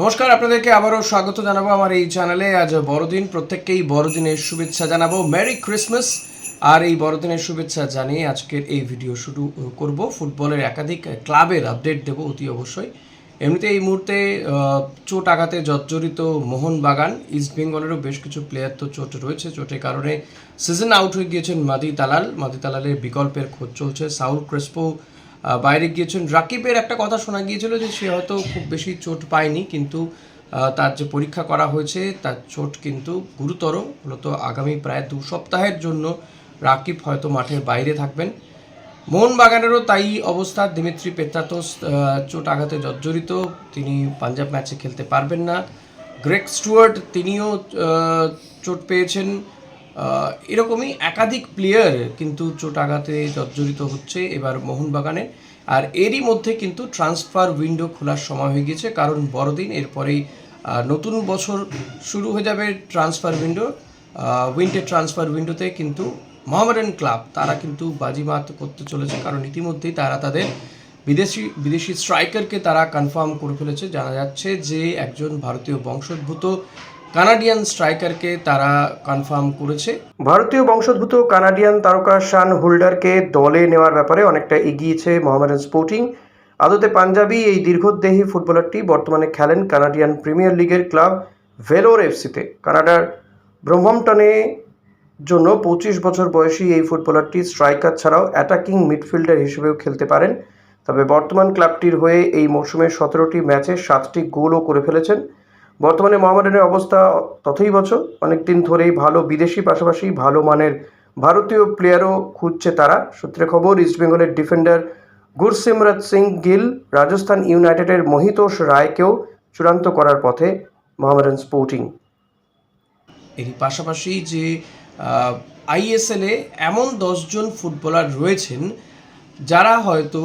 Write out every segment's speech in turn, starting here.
নমস্কার, আপনাদেরকে আবারও স্বাগত জানাব আমার এই চ্যানেলে। আজ বড়দিন, প্রত্যেককেই বড়দিনের শুভেচ্ছা জানাব। মেরি ক্রিসমাস আর এই বড়দিনের শুভেচ্ছা জানিয়ে আজকের এই ভিডিও শুরু করব। ফুটবলের একাধিক ক্লাবের আপডেট দেব অতি অবশ্যই। এমনিতে এই মুহূর্তে চোট আঘাতে জর্জরিত মোহনবাগান ইস্ট বেঙ্গলেরও বেশ কিছু প্লেয়ার তো চোট রয়েছে। চোটের কারণে সিজন আউট হয়ে গিয়েছেন মাদি তালাল মাদি তালালের বিকল্পের খোঁজ চলছে। সাউল ক্রেসপো বাইরে গিয়েছেন। রাকিবের একটা কথা শোনা গিয়েছিল যে সে হয়তো খুব বেশি চোট পায়নি, কিন্তু তার যে পরীক্ষা করা হয়েছে, তার চোট কিন্তু গুরুতর। মূলত আগামী প্রায় দু সপ্তাহের জন্য রাকিব হয়তো মাঠের বাইরে থাকবেন। মোহনবাগানেরও তাই অবস্থা। দিমিত্রি পেত্রাতোস চোট আঘাতে জর্জরিত। তিনি পাঞ্জাব ম্যাচে খেলতে পারবেন না। গ্রেক স্টুয়ার্ট, তিনিও চোট পেয়েছেন। এরকমই একাধিক প্লেয়ার কিন্তু চোট আঘাতে জর্জরিত হচ্ছে এবার মোহনবাগানে। আর এরই মধ্যে কিন্তু ট্রান্সফার উইন্ডো খোলার সময় হয়ে গিয়েছে, কারণ বড়দিন, এরপরেই নতুন বছর শুরু হয়ে যাবে ট্রান্সফার উইন্ডো উইন্টার ট্রান্সফার উইন্ডোতে কিন্তু মোহামেডান ক্লাব, তারা কিন্তু বাজিমাত করতে চলেছে, কারণ ইতিমধ্যেই তারা তাদের বিদেশি বিদেশি স্ট্রাইকারকে তারা কনফার্ম করে ফেলেছে। জানা যাচ্ছে যে একজন ভারতীয় বংশোদ্ভূত কানাডিয়ান স্ট্রাইকারকে তারা কনফার্ম করেছে। ভারতীয় বংশোদ্ভূত কানাডিয়ান তারকা শান হোল্ডারকে দলে নেওয়ার ব্যাপারে অনেকটা এগিয়েছে মোহামেডান স্পোর্টিং। আদতে পাঞ্জাবি এই দীর্ঘদেহী ফুটবলারটি বর্তমানে খেলেন কানাডিয়ান প্রিমিয়ার লিগের ক্লাব ভেলোর এফসিতে। কানাডার ব্রহ্মমটনে জন্য পঁচিশ বছর বয়সী এই ফুটবলারটি স্ট্রাইকার ছাড়াও অ্যাটাকিং মিডফিল্ডার হিসেবেও খেলতে পারেন। তবে বর্তমান ক্লাবটির হয়ে এই মৌসুমে সতেরোটি ম্যাচে সাতটি গোলও করে ফেলেছেন। বর্তমানে মোহামেডানের অবস্থা তথই বছর অনেকদিন ধরেই ভালো বিদেশি পাশাপাশি ভালো মানের ভারতীয় প্লেয়ারও খুঁজছে তারা। সূত্রে খবর ইস্টবেঙ্গলের ডিফেন্ডার গুরসিমরত সিং গিল রাজস্থান ইউনাইটেডের মহিতোষ রায়কেও চূড়ান্ত করার পথে মোহামেডান স্পোর্টিং এর পাশাপাশি যে আইএসএলে এমন দশজন ফুটবলার রয়েছেন, যারা হয়তো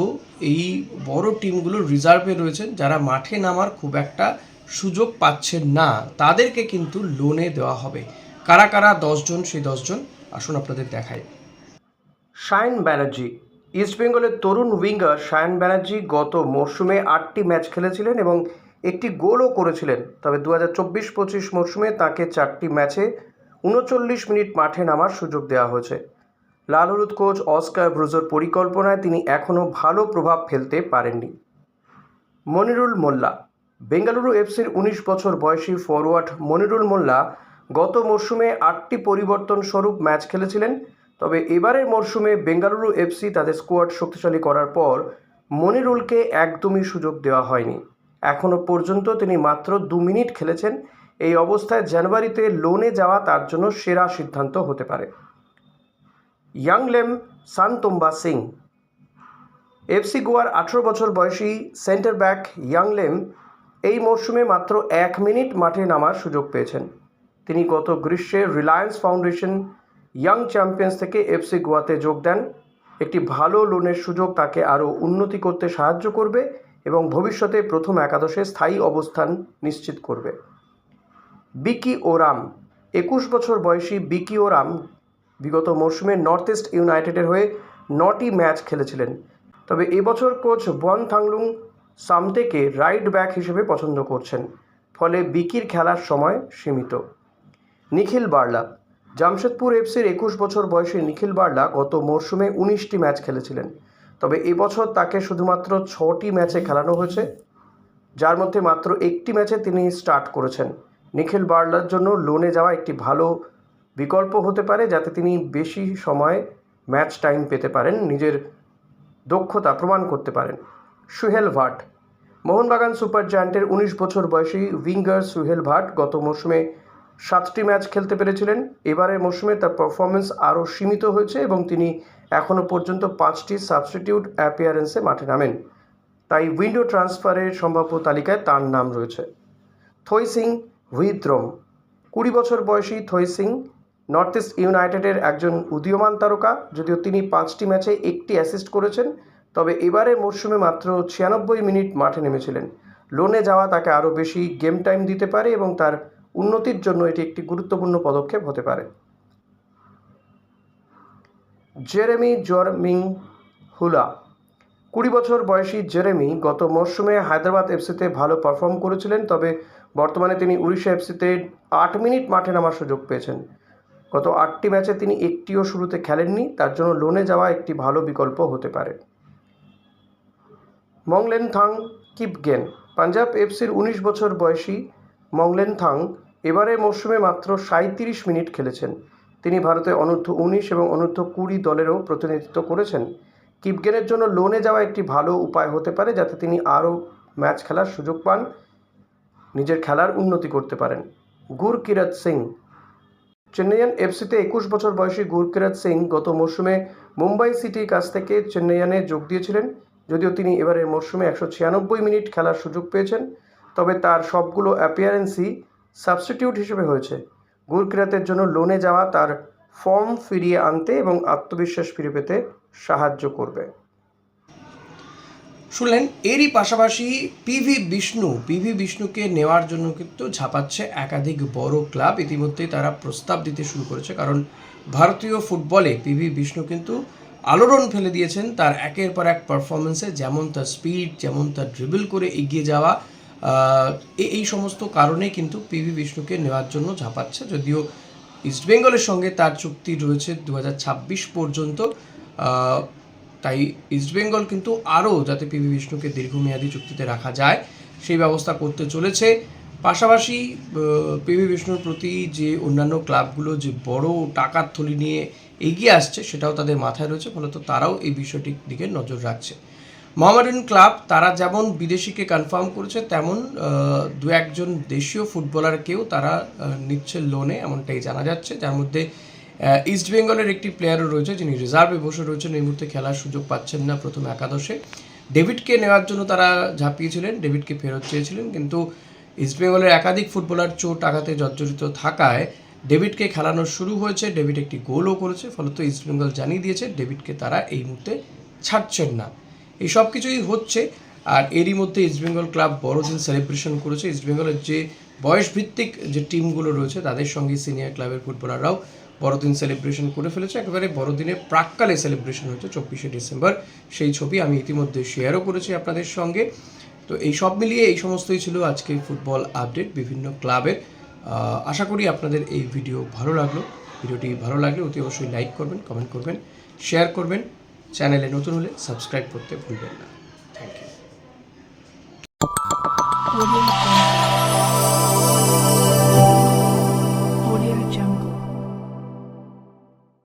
এই বড় টিমগুলোর রিজার্ভে রয়েছেন, যারা মাঠে নামার খুব একটা সুযোগ পাচ্ছেন না, তাদেরকে কিন্তু লোনে দেওয়া হবে। কারা কারা? দশজন, সেই দশজন। আসুন আপনাদের দেখাই। শায়ন ব্যানার্জি। ইস্টবেঙ্গলের তরুণ উইঙ্গার শায়ন ব্যানার্জি গত মরশুমে আটটি ম্যাচ খেলেছিলেন এবং একটি গোলও করেছিলেন। তবে দু হাজার চব্বিশ পঁচিশ মরশুমে তাকে চারটি ম্যাচে উনচল্লিশ মিনিট মাঠে নামার সুযোগ দেওয়া হয়েছে। লাল হলুদ কোচ অস্কার ব্রুজোর পরিকল্পনায় তিনি এখনও ভালো প্রভাব ফেলতে পারেননি। মনিরুল মোল্লা। বেঙ্গালুরু এফসির উনিশ বছর বয়সী ফরওয়ার্ড মনিরুল মোল্লা গত মরশুমে আটটি পরিবর্তন স্বরূপ ম্যাচ খেলেছিলেন, তবে এবারের মরশুমে বেঙ্গালুরু এফসি তাদের স্কোয়াড শক্তিশালী করার পর মনিরুলকে একদমই সুযোগ দেওয়া হয়নি। এখনও পর্যন্ত তিনি মাত্র দু মিনিট খেলেছেন, এই অবস্থায় জানুয়ারিতে লোনে যাওয়া তার জন্য সেরা সিদ্ধান্ত হতে পারে। ইয়াংলেম সানতোম্বা সিং। এফসি গোয়ার আঠেরো বছর বয়সী সেন্টার ব্যাক ইয়াংলেম এই মরশুমে মাত্র এক মিনিট মাঠে নামার সুযোগ পেয়েছেন। তিনি গত গ্রীষ্মে রিলায়েন্স ফাউন্ডেশন ইয়াং চ্যাম্পিয়ন্স থেকে এফসি গোয়াতে যোগ দেন। একটি ভালো লোনের সুযোগ তাকে আরও উন্নতি করতে সাহায্য করবে এবং ভবিষ্যতে প্রথম একাদশে স্থায়ী অবস্থান নিশ্চিত করবে। বিকি ওরাম, একুশ বছর বয়সী বিকি ওরাম বিগত মরশুমে নর্থ ইস্ট ইউনাইটেডের হয়ে নটি ম্যাচ খেলেছিলেন। তবে এবছর কোচ বন থাংলুং সামতেকে রাইট ব্যাক হিসেবে পছন্দ করছেন, ফলে বিকির খেলার সময় সীমিত। নিখিল বার্লা, জামশেদপুর এফসির একুশ বছর বয়সী নিখিল বার্লা গত মরশুমে উনিশটি ম্যাচ খেলেছিলেন। তবে এবছর তাকে শুধুমাত্র ছটি ম্যাচে খেলানো হয়েছে, যার মধ্যে মাত্র একটি ম্যাচে তিনি স্টার্ট করেছেন। নিখিল বার্লার জন্য লোনে যাওয়া একটি ভালো বিকল্প হতে পারে, যাতে তিনি বেশি সময় ম্যাচ টাইম পেতে পারেন, নিজের দক্ষতা প্রমাণ করতে পারেন। সুহেল ভাট। মোহনবাগান সুপার জায়ান্টের উনিশ বছর বয়সী উইঙ্গার সুহেল ভাট গত মৌসুমে সাতটি ম্যাচ খেলতে পেরেছিলেন। এবারের মৌসুমে তার পারফরমেন্স আরও সীমিত হয়েছে এবং তিনি এখনও পর্যন্ত পাঁচটি সাবস্টিটিউট অ্যাপিয়ারেন্সে মাঠে নামেন। তাই উইন্ডো ট্রান্সফারের সম্ভাব্য তালিকায় তার নাম রয়েছে। থই সিং হুইদ্রম। কুড়ি বছর বয়সী থই সিং নর্থ ইস্ট ইউনাইটেডের একজন উদীয়মান তারকা, যদিও তিনি পাঁচটি ম্যাচে একটি অ্যাসিস্ট করেছেন। তবে এবারের মরশুমে মাত্র ছিয়ানব্বই মিনিট মাঠে নেমেছিলেন। লোনে যাওয়া তাকে আরও বেশি গেম টাইম দিতে পারে এবং তার উন্নতির জন্য এটি একটি গুরুত্বপূর্ণ পদক্ষেপ হতে পারে। জেরেমি জরমিং হুলা। কুড়ি বছর বয়সী জেরেমি গত মরশুমে হায়দ্রাবাদ এফসিতে ভালো পারফর্ম করেছিলেন, তবে বর্তমানে তিনি উড়িষ্যা এফসিতে আট মিনিট মাঠে নামার সুযোগ পেয়েছেন। গত আটটি ম্যাচে তিনি একটিও শুরুতে খেলেননি, তার জন্য লোনে যাওয়া একটি ভালো বিকল্প হতে পারে। মংলেন থাং কিপগেন। পাঞ্জাব এফসির উনিশ বছর বয়সী মংলেন থাং এবারের মরশুমে মাত্র সাঁত্রিশ মিনিট খেলেছেন। তিনি ভারতে অনূর্ধ্ব উনিশ এবং অনূর্ধ্ব কুড়ি দলেরও প্রতিনিধিত্ব করেছেন। কিপগেনের জন্য লোনে যাওয়া একটি ভালো উপায় হতে পারে, যাতে তিনি আরও ম্যাচ খেলার সুযোগ পান, নিজের খেলার উন্নতি করতে পারেন। গুরকিরত সিং। চেন্নাইয়ান এফসিতে একুশ বছর বয়সী গুরকিরত সিং গত মরশুমে মুম্বাই সিটির কাছ থেকে চেন্নাইয়ানে যোগ দিয়েছিলেন। যদিও তিনি এবারের মরশুমে একশো ছিয়ানব্বই মিনিট খেলার সুযোগ পেয়েছেন, তবে তার সবগুলো অ্যাপিয়ারেন্সই সাবস্টিটিউট হিসেবে হয়েছে। গুরকিরাতের জন্য লোনে যাওয়া তার ফর্ম ফিরিয়ে আনতে এবং আত্মবিশ্বাস ফিরে পেতে সাহায্য করবে। শুনলেন, এরই পাশাপাশি পিভি বিষ্ণু পিভি বিষ্ণুকে নেওয়ার জন্য কিন্তু ঝাঁপাচ্ছে একাধিক বড় ক্লাব। ইতিমধ্যেই তারা প্রস্তাব দিতে শুরু করেছে, কারণ ভারতীয় ফুটবলে পিভি বিষ্ণু কিন্তু আলোড়ন ফেলে দিয়েছেন তার একের পর এক পারফরমেন্সে যেমন তার স্পিড যেমন তার ড্রিবল করে এগিয়ে যাওয়া এই সমস্ত কারণে কিন্তু পিভি বিষ্ণুকে নেওয়ার জন্য ঝাঁপাচ্ছে। যদিও ইস্টবেঙ্গলের সঙ্গে তার চুক্তি রয়েছে দু হাজার ছাব্বিশ পর্যন্ত তাই ইস্টবেঙ্গল কিন্তু আরও যাতে পিভি বিষ্ণুকে দীর্ঘমেয়াদী চুক্তিতে রাখা যায়, সেই ব্যবস্থা করতে চলেছে। পাশাপাশি পিভি বিষ্ণুর প্রতি যে অন্যান্য ক্লাবগুলো যে বড় টাকার থলি নিয়ে এগিয়ে আসছে, সেটাও তাদের মাথায় রয়েছে, ফলত তারাও এই বিষয়টির দিকে নজর রাখছে। মোহামেডান ক্লাব, তারা যেমন বিদেশিকে কনফার্ম করেছে, তেমন দু একজন দেশীয় ফুটবলারকেও তারা নিচ্ছে লোনে এমনটাই জানা যাচ্ছে। যার মধ্যে ইস্ট বেঙ্গলের একটি প্লেয়ারও রয়েছে, যিনি রিজার্ভে বসে রয়েছেন, এই মুহূর্তে খেলার সুযোগ পাচ্ছেন না প্রথম একাদশে। ডেভিডকে নেওয়ার জন্য তারা ঝাঁপিয়েছিলেন ডেভিডকে ফেরত চেয়েছিলেন, কিন্তু ইস্ট বেঙ্গলের একাধিক ফুটবলার চোট আঘাতে জর্জরিত থাকায় ডেভিডকে খেলানো শুরু হয়েছে, ডেভিড একটি গোলও করেছে, ফলত ইস্ট বেঙ্গল জানিয়ে দিয়েছে ডেভিডকে তারা এই মুহূর্তে ছাড়ছেন না। এই সব কিছুই হচ্ছে, আর এরই মধ্যে ইস্টবেঙ্গল ক্লাব বড়দিন সেলিব্রেশন করেছে। ইস্টবেঙ্গলের যে বয়সভিত্তিক যে টিমগুলো রয়েছে, তাদের সঙ্গে সিনিয়র ক্লাবের ফুটবলাররাও বড়দিন সেলিব্রেশন করে ফেলেছে। একেবারে বড়দিনের প্রাককালে সেলিব্রেশন হয়েছে চব্বিশে ডিসেম্বর। সেই ছবি আমি ইতিমধ্যে শেয়ারও করেছি আপনাদের সঙ্গে। তো এই সব মিলিয়ে এই সমস্তই ছিল আজকের ফুটবল আপডেট। বিভিন্ন ক্লাবের আশা করি আপনাদের এই ভিডিও ভালো লাগল। ভিডিওটি ভালো লাগলে অতি অবশ্যই লাইক করবেন, কমেন্ট করবেন, শেয়ার করবেন। চ্যানেলে নতুন হলে সাবস্ক্রাইব করতে ভুলবেন না। Thank you.